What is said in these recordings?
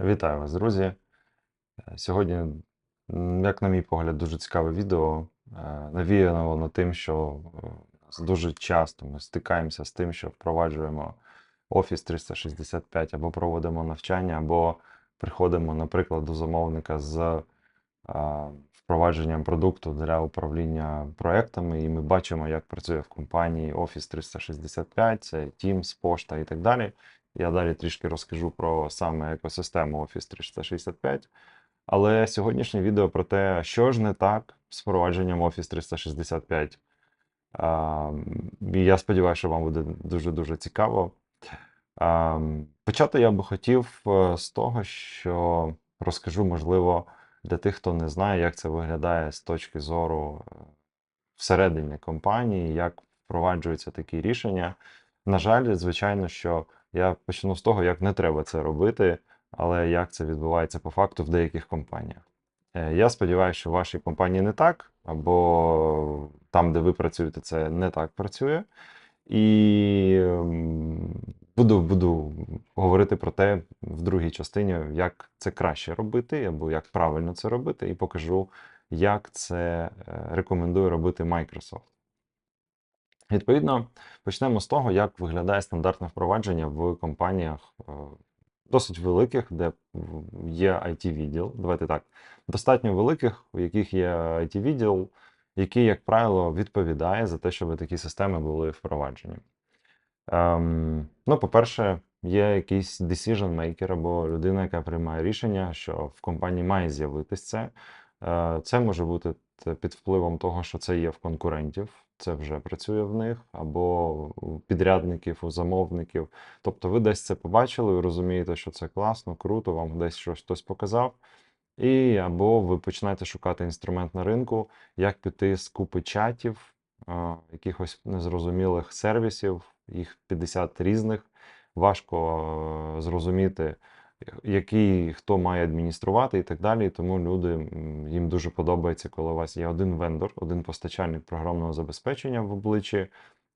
Вітаю вас, друзі. Е, Сьогодні, як на мій погляд, дуже цікаве відео. Е, Навіяно воно тим, що е, дуже часто ми стикаємося з тим, що впроваджуємо Office 365 або проводимо навчання, або приходимо, наприклад, до замовника з впровадженням продукту для управління проектами, і ми бачимо, як працює в компанії Office 365, це Teams, пошта і так далі. Я далі трішки розкажу про саме екосистему Office 365. Але сьогоднішнє відео про те, що ж не так з впровадженням Office 365. Я сподіваюся, що вам буде дуже-дуже цікаво. Почати я би хотів е, з того, що розкажу, можливо, для тих, хто не знає, як це виглядає з точки зору е, всередині компанії, як впроваджуються такі рішення. На жаль, звичайно, що я почну з того, як не треба це робити, але як це відбувається по факту в деяких компаніях. Е, Я сподіваюся, що в вашій компанії не так, або там, де ви працюєте, це не так працює. І ем, буду, буду говорити про те в другій частині, як це краще робити, або як правильно це робити, і покажу, як це е, рекомендує робити Microsoft. Відповідно, почнемо з того, як виглядає стандартне впровадження в компаніях е, досить великих, де є IT-відділ. Давайте так, достатньо великих, у яких є IT-відділ, який, як правило, відповідає за те, щоб такі системи були впроваджені. Ем, ну, по-перше, є якийсь decision maker або людина, яка приймає рішення, що в компанії має з'явитись це. Е, Це може бути під впливом того, що це є в конкурентів, це вже працює в них, або у підрядників, у замовників. Тобто ви десь це побачили, ви розумієте, що це класно, круто, вам десь щось хтось показав. І або ви починаєте шукати інструмент на ринку, як піти з купи чатів, а, якихось незрозумілих сервісів, їх 50 різних. Важко е, зрозуміти, який хто має адмініструвати і так далі. Тому люди їм дуже подобається, коли у вас є один вендор, один постачальник програмного забезпечення в обличчі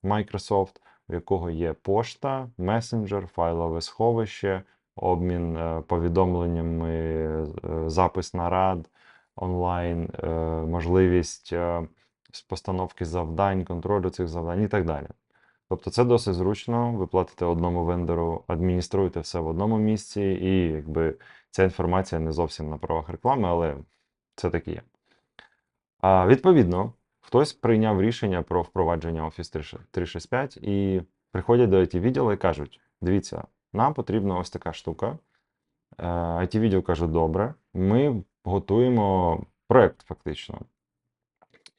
Microsoft, у якого є пошта, месенджер, файлове сховище, обмін е, повідомленнями, е, запис нарад онлайн, е, можливість постановки завдань, контролю цих завдань і так далі. Тобто це досить зручно. Ви платите одному вендору, адмініструєте все в одному місці, і якби ця інформація не зовсім на правах реклами, але це таке є. А, відповідно, хтось прийняв рішення про впровадження Office 365 і приходять до it відділу і кажуть: дивіться, нам потрібна ось така штука. it відділ каже, добре, ми готуємо проект фактично.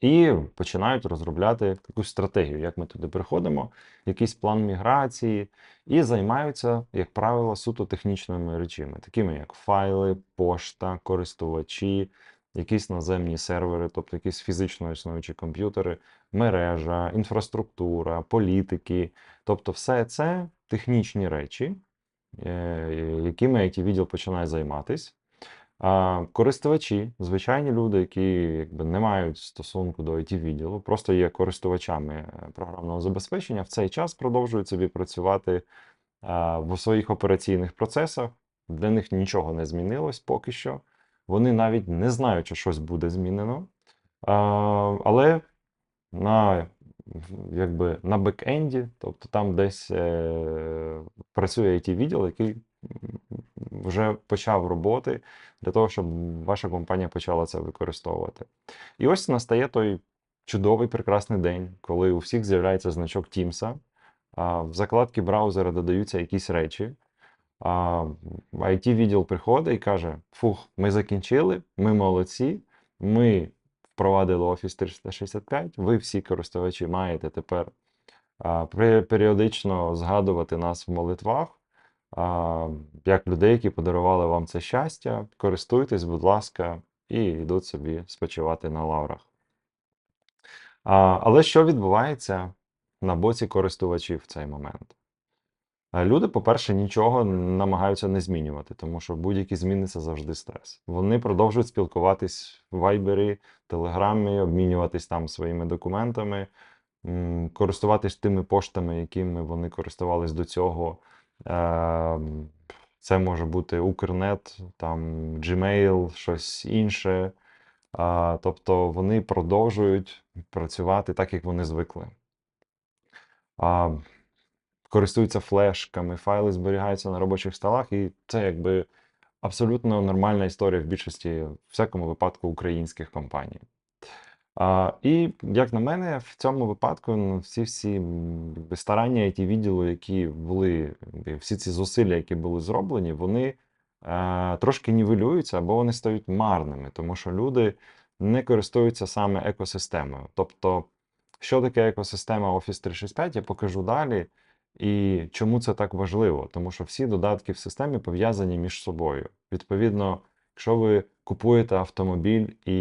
І починають розробляти таку стратегію, як ми туди приходимо, якийсь план міграції, і займаються, як правило, суто технічними речами, такими як файли, пошта, користувачі, якісь наземні сервери, тобто якісь фізично існуючі комп'ютери, мережа, інфраструктура, політики. Тобто, все це технічні речі, е, якими it відділ починає займатись. Користувачі, звичайні люди, які якби не мають стосунку до it відділу, просто є користувачами е, програмного забезпечення, в цей час продовжують собі працювати а, в своїх операційних процесах. Для них нічого не змінилось поки що. Вони навіть не знають, що щось буде змінено. А, але на, якби, на бекенді, тобто там десь е, працює it відділ, який вже почав роботи для того, щоб ваша компанія почала це використовувати. І ось настає той чудовий прекрасний день, коли у всіх з'являється значок Teams, в закладки браузера додаються якісь речі. А it відділ приходить і каже: Фух, ми закінчили, ми молодці, ми впровадили Office 365, ви всі користувачі маєте тепер періодично згадувати нас в молитвах як людей, які подарували вам це щастя. Користуйтесь, будь ласка, і йдуть собі спочивати на лаврах. Але що відбувається на боці користувачів в цей момент? Е, Люди, по-перше, нічого намагаються не змінювати, тому що будь-які зміни це завжди стрес. Вони продовжують спілкуватись в Вайбері, Телеграмі, обмінюватись там своїми документами, користуватись тими поштами, якими вони користувались до цього. Ем, Це може бути Укрнет, там Gmail, щось інше. Тобто вони продовжують працювати так, як вони звикли. Користуються флешками, файли зберігаються на робочих столах, і це якби абсолютно нормальна історія в більшості, в всякому випадку, українських компаній. А, і як на мене, в цьому випадку ну, всі всі старання it відділу, які були, всі ці зусилля, які були зроблені, вони е, трошки нівелюються або вони стають марними, тому що люди не користуються саме екосистемою. Тобто, що таке екосистема Office 365, я покажу далі. І чому це так важливо? Тому що всі додатки в системі пов'язані між собою. Відповідно, якщо ви купуєте автомобіль і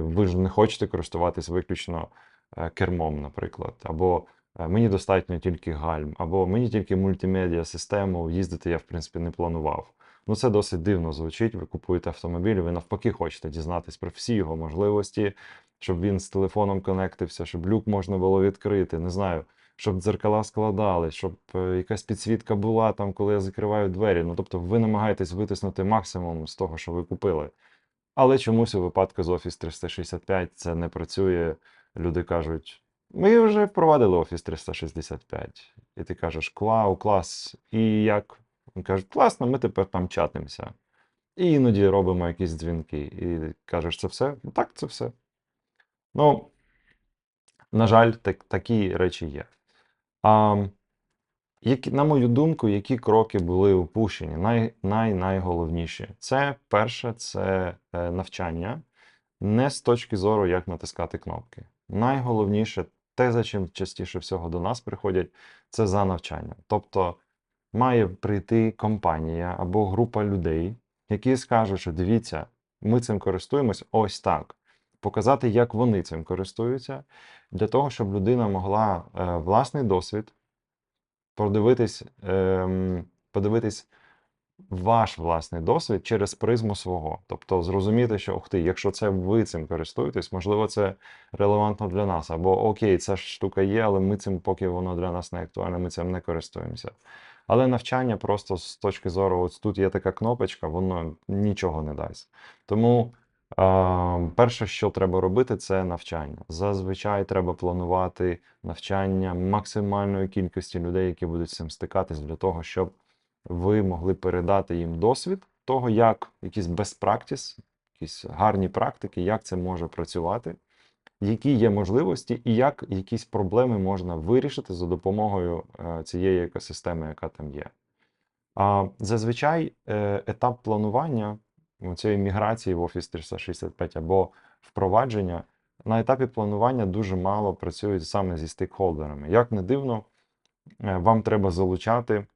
ви ж не хочете користуватись виключно е, кермом, наприклад, або е, мені достатньо тільки гальм, або мені тільки мультимедіа систему, їздити я, в принципі, не планував. Ну, це досить дивно звучить. Ви купуєте автомобіль, ви навпаки хочете дізнатись про всі його можливості, щоб він з телефоном конектився, щоб люк можна було відкрити. Не знаю, щоб дзеркала складали, щоб е, якась підсвітка була там, коли я закриваю двері. Ну, тобто, ви намагаєтесь витиснути максимум з того, що ви купили. Але чомусь у випадку з Office 365 це не працює. Люди кажуть: ми вже впровадили Office 365. І ти кажеш, клау, клас. І як? Він кажуть, класно, ми тепер там чатимося. І іноді робимо якісь дзвінки. І кажеш, це все? Ну, Так, це все. Ну, на жаль, так, такі речі є. А, які, на мою думку, які кроки були упущені? Най, най, найголовніші. Це перше, це е, навчання, не з точки зору, як натискати кнопки. Найголовніше, те, за чим частіше всього до нас приходять, це за навчання. Тобто має прийти компанія або група людей, які скажуть, що дивіться, ми цим користуємось ось так. Показати, як вони цим користуються, для того, щоб людина могла е, власний досвід подивитись, ем, подивитись ваш власний досвід через призму свого. Тобто зрозуміти, що ух ти, якщо це ви цим користуєтесь, можливо, це релевантно для нас. Або окей, ця ж штука є, але ми цим, поки воно для нас не актуальне, ми цим не користуємося. Але навчання просто з точки зору, ось тут є така кнопочка, воно нічого не дасть. Тому е, перше, що треба робити, це навчання. Зазвичай треба планувати навчання максимальної кількості людей, які будуть з цим стикатись, для того, щоб ви могли передати їм досвід того, як якісь practice, якісь гарні практики, як це може працювати, які є можливості, і як якісь проблеми можна вирішити за допомогою е, цієї екосистеми, яка там є. Зазвичай е, етап планування цієї міграції в Office 365 або впровадження на етапі планування дуже мало працюють саме зі стейкхолдерами. Як не дивно, е, вам треба залучати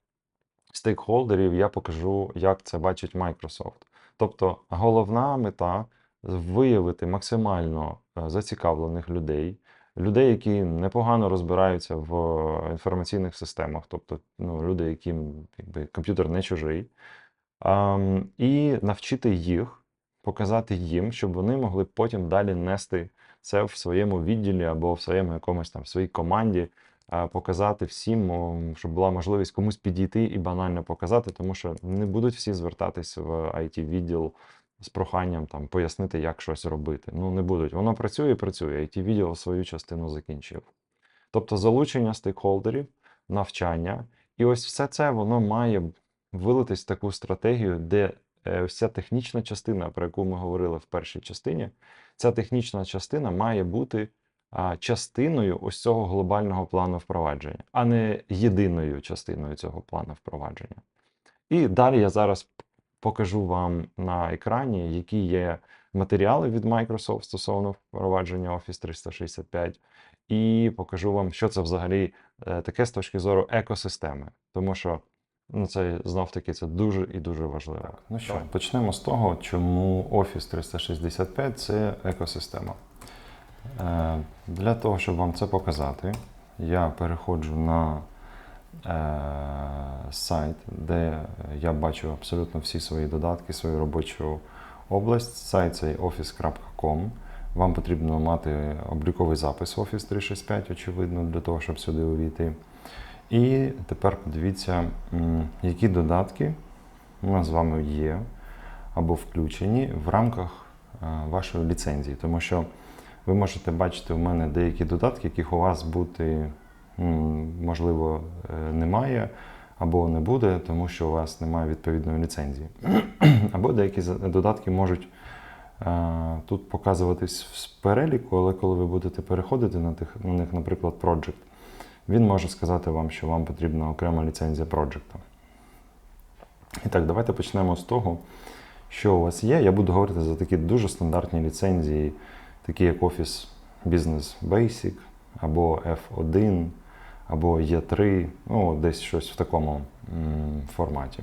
стейкхолдерів, я покажу, як це бачить Microsoft. Тобто головна мета виявити максимально е, зацікавлених людей, людей, які непогано розбираються в інформаційних системах, тобто ну, люди, яким комп'ютер не чужий, і навчити їх, показати їм, щоб вони могли потім далі нести це в своєму відділі або в своєму якомусь там своїй команді, показати всім, щоб була можливість комусь підійти і банально показати, тому що не будуть всі звертатись в it відділ з проханням там пояснити, як щось робити. Ну не будуть. Воно працює і працює. it відділ свою частину закінчив. Тобто залучення стейкхолдерів, навчання, і ось все це воно має вилитись в таку стратегію, де е, вся технічна частина, про яку ми говорили в першій частині, ця технічна частина має бути частиною ось цього глобального плану впровадження, а не єдиною частиною цього плану впровадження. І далі я зараз покажу вам на екрані, які є матеріали від Microsoft стосовно впровадження Office 365, і покажу вам, що це взагалі е, таке з точки зору екосистеми. Тому що це знов таки це дуже і дуже важливо. Ну що, почнемо з того, чому Office 365 це екосистема. Е, Для того, щоб вам це показати, я переходжу на е, сайт, де я бачу абсолютно всі свої додатки, свою робочу область. Сайт цей office.com. Вам потрібно мати обліковий запис Office 365, очевидно, для того, щоб сюди увійти. І тепер подивіться, які додатки у нас з вами є або включені в рамках е, вашої ліцензії. Тому що ви можете бачити у мене деякі додатки, яких у вас бути можливо е, немає або не буде, тому що у вас немає відповідної ліцензії. Або деякі додатки можуть е, тут показуватись в переліку, але коли ви будете переходити на, тих, на них, наприклад, Project, він може сказати вам, що вам потрібна окрема ліцензія Project. І так, давайте почнемо з того, що у вас є. Я буду говорити за такі дуже стандартні ліцензії, такі як Office Business Basic, або F1, або E3, ну, десь щось в такому форматі.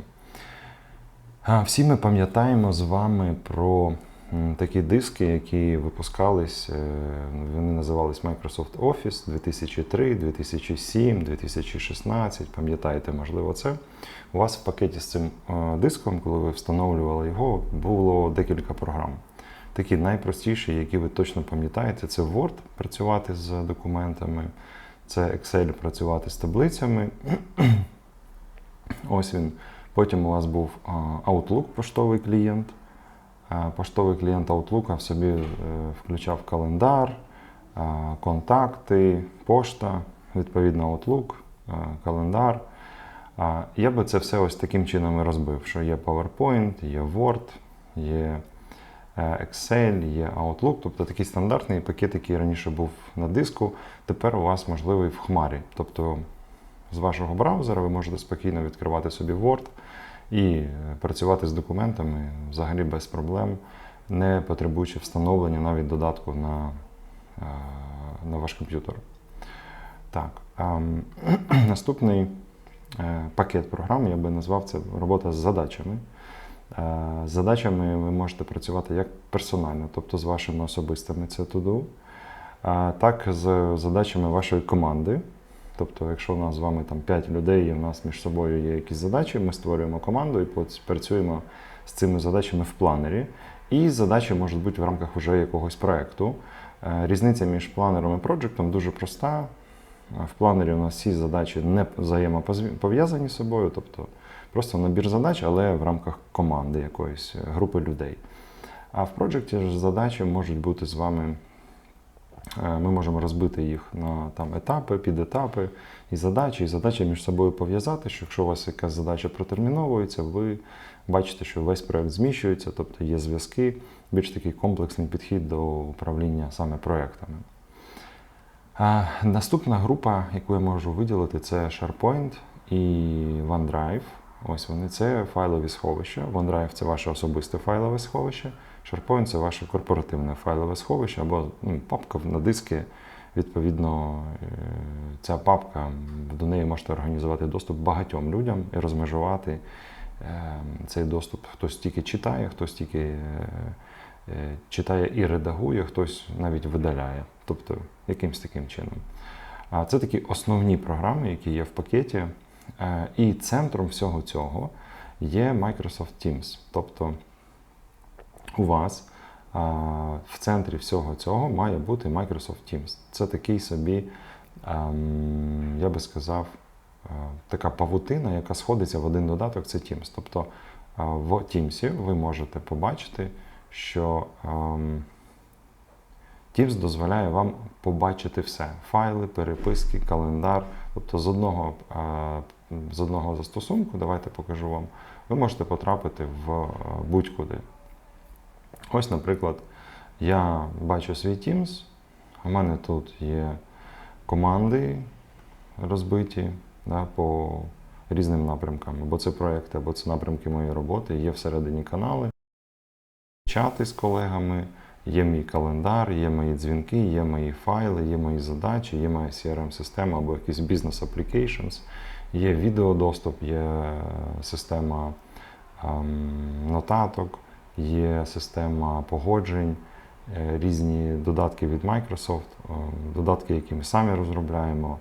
Всі ми пам'ятаємо з вами про такі диски, які випускались, е, вони називались Microsoft Office 2003, 2007, 2016. Пам'ятаєте, можливо, це. У вас в пакеті з цим е, диском, коли ви встановлювали його, було декілька програм. Такі найпростіші, які ви точно пам'ятаєте, це Word працювати з документами, це Excel працювати з таблицями. Ось він. Потім у вас був Outlook, поштовий клієнт. Поштовий клієнт Outlook в собі е, включав календар, контакти, пошта, відповідно Outlook, календар. Я би це все ось таким чином і розбив, що є PowerPoint, є Word, є е, Excel, є Outlook, тобто такий стандартний пакет, який раніше був на диску, тепер у вас можливий в хмарі. Тобто з вашого браузера ви можете спокійно відкривати собі Word і е, працювати з документами взагалі без проблем, не потребуючи встановлення навіть додатку на, е, на ваш комп'ютер. Так, ем, наступний е, пакет програм я би назвав це робота з задачами. З задачами ви можете працювати як персонально, тобто з вашими особистими це а так з задачами вашої команди. Тобто, якщо у нас з вами там 5 людей і у нас між собою є якісь задачі, ми створюємо команду і працюємо з цими задачами в планері. І задачі можуть бути в рамках вже якогось проєкту. Е, Різниця між планером і проджектом дуже проста. Е, В планері у нас всі задачі не взаємопов'язані з собою, тобто просто набір задач, але в рамках команди якоїсь е, групи людей. А в проджекті задачі можуть бути з вами. Е, Ми можемо розбити їх на там, етапи, підетапи і задачі, і задачі між собою пов'язати, що якщо у вас якась задача протерміновується, ви бачите, що весь проект зміщується, тобто є зв'язки, більш такий комплексний підхід до управління саме проектами. А, наступна група, яку я можу виділити, це SharePoint і OneDrive. Ось вони це файлові сховища. OneDrive це ваше особисте файлове сховище. SharePoint це ваше корпоративне файлове сховище або ну, папка на диски. Відповідно, е, ця папка, до неї можете організувати доступ багатьом людям і розмежувати е, цей доступ. Хтось тільки читає, хтось тільки е, читає і редагує, хтось навіть видаляє. Тобто якимсь таким чином. А це такі основні програми, які є в пакеті. І центром всього цього є Microsoft Teams. Тобто у вас в центрі всього цього має бути Microsoft Teams. Це такий собі, ем, я би сказав, е, така павутина, яка сходиться в один додаток, це Teams. Тобто в Teams ви можете побачити, що ем, Teams дозволяє вам побачити все: файли, переписки, календар. Тобто з одного, е, з одного застосунку, давайте покажу вам, ви можете потрапити в е, будь-куди. Ось, наприклад, я бачу свій Teams, у мене тут є команди розбиті да, по різним напрямкам. Або це проекти, або це напрямки моєї роботи, є всередині канали, чати з колегами, є мій календар, є мої дзвінки, є мої файли, є мої задачі, є моя CRM-система або якийсь бізнес applications, є відеодоступ, є система ем, нотаток, є система погоджень, е, різні додатки від Microsoft, е, додатки, які ми самі розробляємо,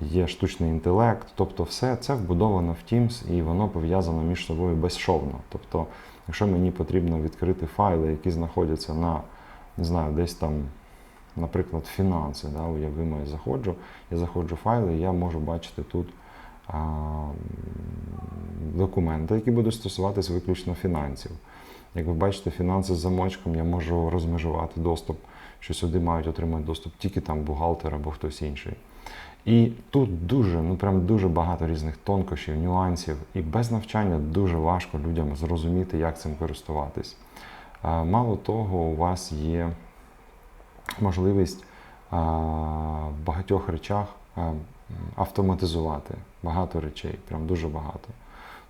є штучний інтелект. Тобто, все це вбудовано в Teams і воно пов'язано між собою безшовно. Тобто, якщо мені потрібно відкрити файли, які знаходяться на, не знаю, десь там. Наприклад, фінанси, да, уявимо, я заходжу, я заходжу в файли, і я можу бачити тут документи, які будуть стосуватись виключно фінансів. Як ви бачите, фінанси з замочком я можу розмежувати доступ, що сюди мають отримати доступ тільки там бухгалтер або хтось інший. І тут дуже, ну прям дуже багато різних тонкощів, нюансів, і без навчання дуже важко людям зрозуміти, як цим користуватись. Мало того, у вас є можливість в багатьох речах автоматизувати багато речей, прям дуже багато.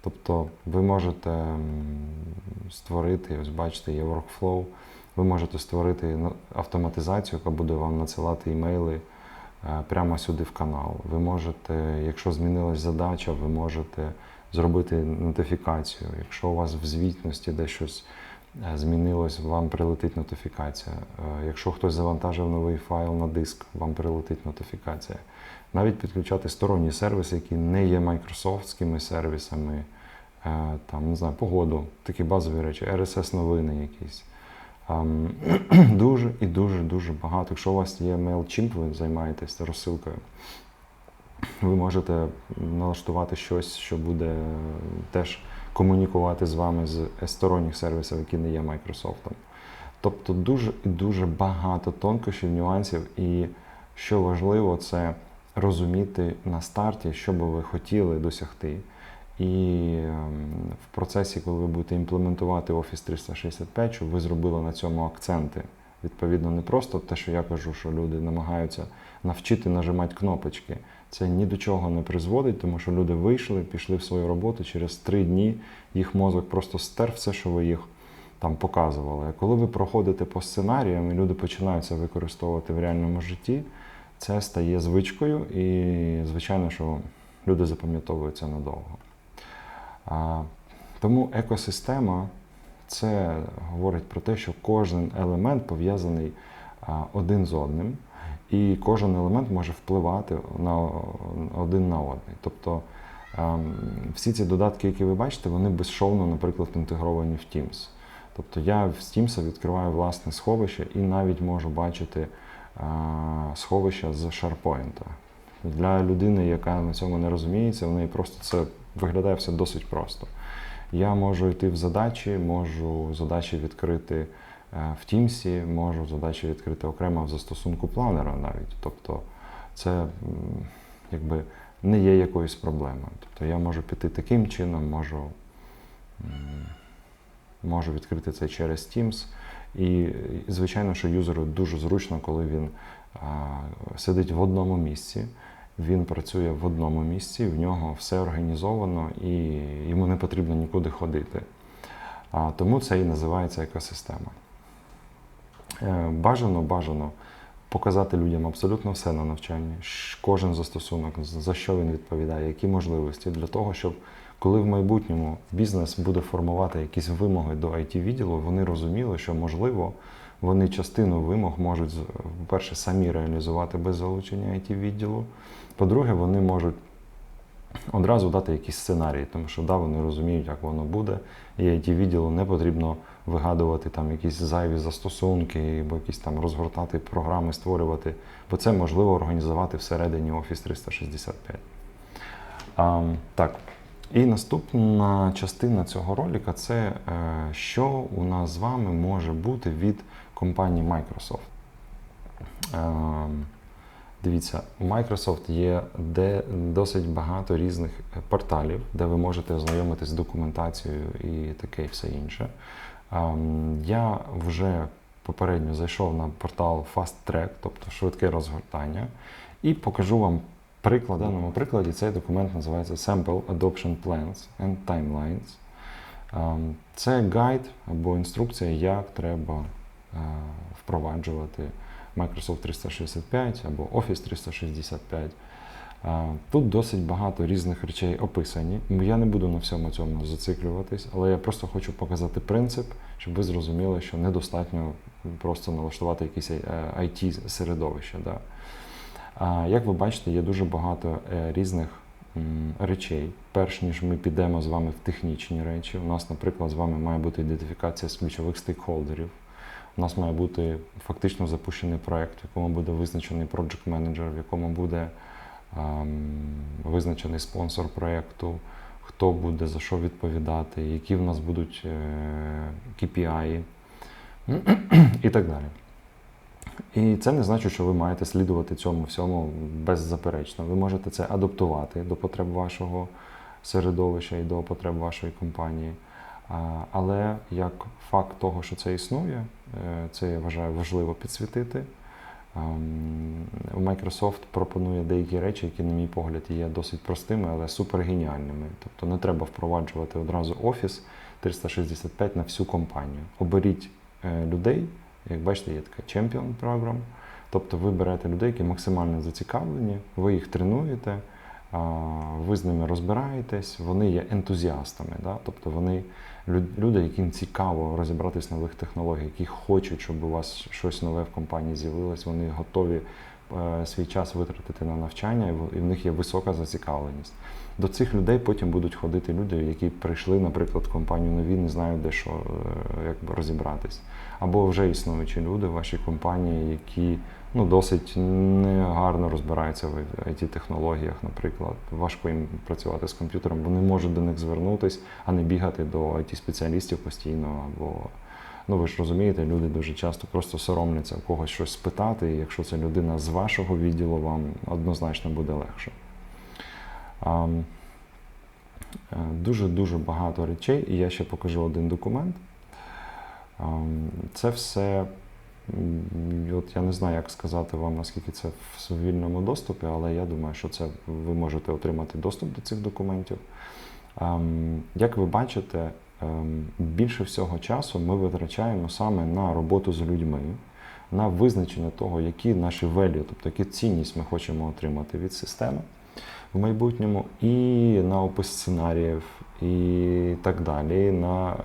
Тобто ви можете створити, ось бачите, є workflow, ви можете створити ну, автоматизацію, яка буде вам надсилати імейли е, прямо сюди в канал. Ви можете, якщо змінилась задача, ви можете зробити нотифікацію. Якщо у вас в звітності десь щось е, змінилось, вам прилетить нотифікація. Е, Якщо хтось завантажив новий файл на диск, вам прилетить нотифікація. Навіть підключати сторонні сервіси, які не є майкрософтськими сервісами, е, там, не знаю, погоду, такі базові речі, RSS новини якісь. Дуже і дуже дуже багато. Якщо у вас є MailChimp, ви займаєтесь розсилкою, ви можете налаштувати щось, що буде теж комунікувати з вами з сторонніх сервісів, які не є Microsoft. Тобто дуже і дуже багато тонкощів, нюансів, і що важливо, це розуміти на старті, що би ви хотіли досягти. І ем, в процесі, коли ви будете імплементувати Office 365, щоб ви зробили на цьому акценти. Відповідно, не просто те, що я кажу, що люди намагаються навчити нажимати кнопочки. Це ні до чого не призводить, тому що люди вийшли, пішли в свою роботу. Через три дні їх мозок просто стер все, що ви їх там показували. А коли ви проходите по сценаріям і люди починають це використовувати в реальному житті, це стає звичкою, і звичайно, що люди запам'ятовують це надовго. А, тому екосистема це говорить про те, що кожен елемент пов'язаний один з одним, і кожен елемент може впливати на один на одний. Тобто ем, всі ці додатки, які ви бачите, вони безшовно, наприклад, інтегровані в Teams. Тобто я в Teams відкриваю власне сховище і навіть можу бачити сховища з SharePoint. Для людини, яка на цьому не розуміється, в неї просто це виглядає все досить просто. Я можу йти в задачі, можу задачі відкрити е, в Тімсі, можу задачі відкрити окремо в застосунку планера навіть. Тобто це якби не є якоюсь проблемою. Тобто я можу піти таким чином, можу, можу відкрити це через Teams. І, звичайно, що юзеру дуже зручно, коли він сидить в одному місці, він працює в одному місці, в нього все організовано і йому не потрібно нікуди ходити. Тому це і називається екосистема. Е, Бажано, бажано показати людям абсолютно все на навчанні, кожен застосунок, за що він відповідає, які можливості для того, щоб коли в майбутньому бізнес буде формувати якісь вимоги до it відділу вони розуміли, що можливо вони частину вимог можуть, по-перше, самі реалізувати без залучення it відділу. По-друге, вони можуть одразу дати якісь сценарії, тому що да, вони розуміють, як воно буде, і it відділу не потрібно вигадувати там якісь зайві застосунки, або якісь там розгортати програми, створювати, бо це можливо організувати всередині Office 365. А, так. І наступна частина цього ролика це е, що у нас з вами може бути від компанії Microsoft. Ем, Дивіться, у Microsoft є де досить багато різних порталів, де ви можете ознайомитись з документацією і таке і все інше. Ем, Я вже попередньо зайшов на портал Fast Track, тобто швидке розгортання, і покажу вам приклад. В даному прикладі цей документ називається Sample Adoption Plans and Timelines. Ем, Це гайд або інструкція, як треба е, впроваджувати Microsoft 365 або Office 365. Е, Тут досить багато різних речей описані. Я не буду на всьому цьому зациклюватись, але я просто хочу показати принцип, щоб ви зрозуміли, що недостатньо просто налаштувати якесь IT-середовище. Да. Як ви бачите, є дуже багато е, різних речей. Перш ніж ми підемо з вами в технічні речі, у нас, наприклад, з вами має бути ідентифікація з ключових стейкхолдерів. У нас має бути фактично запущений проект, в якому буде визначений project менеджер, в якому буде ем, визначений спонсор проєкту, хто буде за що відповідати, які в нас будуть е, KPI і так далі. І це не значить, що ви маєте слідувати цьому всьому беззаперечно. Ви можете це адаптувати до потреб вашого середовища і до потреб вашої компанії. Але як факт того, що це існує, е, це я вважаю важливо підсвітити. Ем, Microsoft пропонує деякі речі, які, на мій погляд, є досить простими, але супергеніальними. Тобто не треба впроваджувати одразу Office 365 на всю компанію. Оберіть е, людей, як бачите, є така Champion програм. Тобто ви берете людей, які максимально зацікавлені, ви їх тренуєте, ви з ними розбираєтесь, вони є ентузіастами. Да? Тобто вони люди, яким цікаво розібратись в нових технологіях, які хочуть, щоб у вас щось нове в компанії з'явилось, вони готові свій час витратити на навчання, і в- них є висока зацікавленість. До цих людей потім будуть ходити люди, які прийшли, наприклад, в компанію нові, не знають, де що е, як би розібратись. Або вже існуючі люди в вашій компанії, які ну, досить негарно розбираються в it технологіях наприклад. Важко їм працювати з комп'ютером, вони можуть до них звернутись, а не бігати до it спеціалістів постійно. Або ну ви ж розумієте, люди дуже часто просто соромляться у когось щось спитати. І якщо це людина з вашого відділу, вам однозначно буде легше. Дуже-дуже багато речей, і я ще покажу один документ. Це все, от я не знаю, як сказати вам, наскільки це в вільному доступі, але я думаю, що це ви можете отримати доступ до цих документів. Як ви бачите, більше всього часу ми витрачаємо саме на роботу з людьми, на визначення того, які наші value, тобто які цінність ми хочемо отримати від системи в майбутньому, і на опис сценаріїв, і так далі, на е,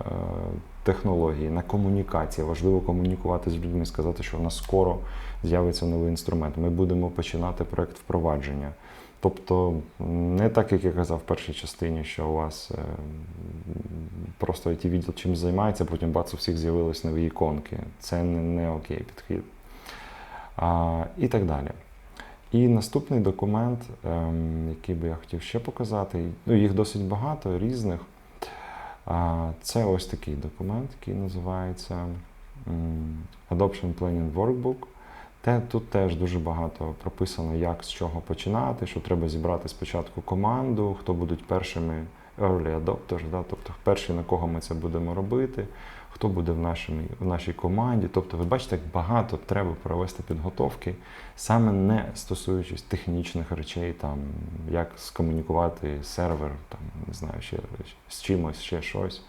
технології, на комунікації. Важливо комунікувати з людьми, сказати, що в нас скоро з'явиться новий інструмент. Ми будемо починати проект впровадження. Тобто не так, як я казав в першій частині, що у вас е, просто it відділ чим займається, потім бац, у всіх з'явились нові іконки. Це не, не окей підхід. А, і так далі. І наступний документ, ем, який би я хотів ще показати, ну їх досить багато різних. Це ось такий документ, який називається Adoption Planning Workbook. Те, тут теж дуже багато прописано, як з чого починати, що треба зібрати спочатку команду, хто будуть першими early adopters, да, тобто перші, на кого ми це будемо робити, хто буде в, нашому, в нашій команді. Тобто, ви бачите, як багато треба провести підготовки, саме не стосуючись технічних речей, там, як скомунікувати сервер, там, не знаю, ще з чимось, ще щось.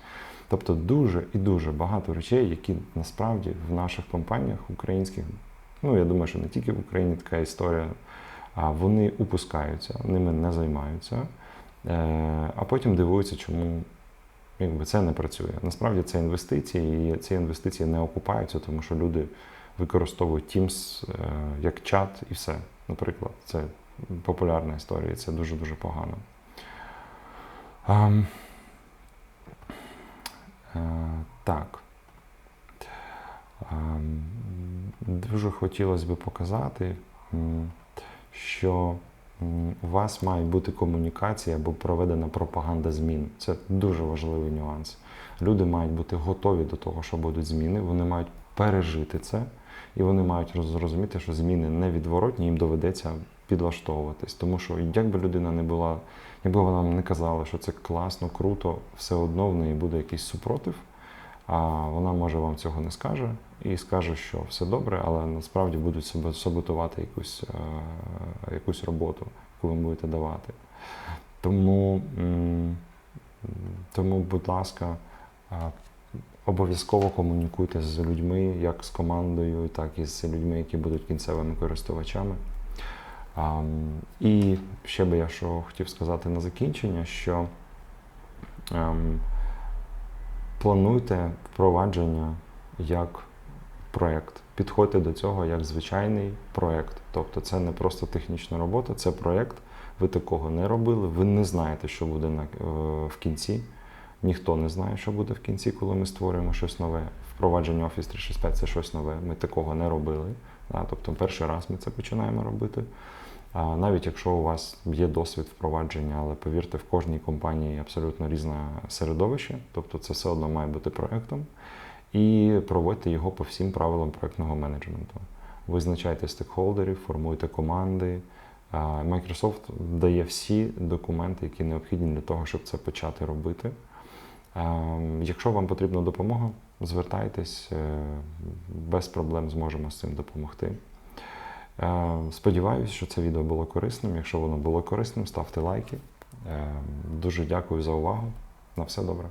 Тобто дуже і дуже багато речей, які насправді в наших компаніях українських ну я думаю, що не тільки в Україні така історія, а вони упускаються, ними не займаються, е, а потім дивуються, чому якби, це не працює. Насправді це інвестиції, і ці інвестиції не окупаються, тому що люди використовують Teams е, як чат і все. Наприклад, це популярна історія, і це дуже-дуже погано. Ам, е, Так. Дуже хотілося б показати, що у вас має бути комунікація або проведена пропаганда змін. Це дуже важливий нюанс. Люди мають бути готові до того, що будуть зміни, вони мають пережити це, і вони мають зрозуміти, що зміни невідворотні, їм доведеться підлаштовуватись. Тому що як би людина не була, якби вона не казала, що це класно, круто, все одно в неї буде якийсь супротив. А вона може вам цього не скаже і скаже, що все добре, але насправді будуть себе саботувати якусь, е, якусь роботу, яку ви будете давати. Тому, тому будь ласка, е, обов'язково комунікуйте з людьми, як з командою, так і з людьми, які будуть кінцевими користувачами. І ще би я що хотів сказати на закінчення, що ем, плануйте впровадження як проєкт. Підходьте до цього як звичайний проєкт. Тобто це не просто технічна робота, це проєкт. Ви такого не робили, ви не знаєте, що буде на, е, в кінці. Ніхто не знає, що буде в кінці, коли ми створюємо щось нове. Впровадження Office 365 це щось нове. Ми такого не робили. Тобто перший раз ми це починаємо робити. Навіть якщо у вас є досвід впровадження, але повірте, в кожній компанії абсолютно різне середовище, тобто це все одно має бути проектом. І проводьте його по всім правилам проектного менеджменту. Визначайте стейкхолдерів, формуйте команди. Microsoft дає всі документи, які необхідні для того, щоб це почати робити. Якщо вам потрібна допомога, звертайтесь, е, без проблем зможемо з цим допомогти. Е, Сподіваюсь, що це відео було корисним. Якщо воно було корисним, ставте лайки. Е, Дуже дякую за увагу. На все добре.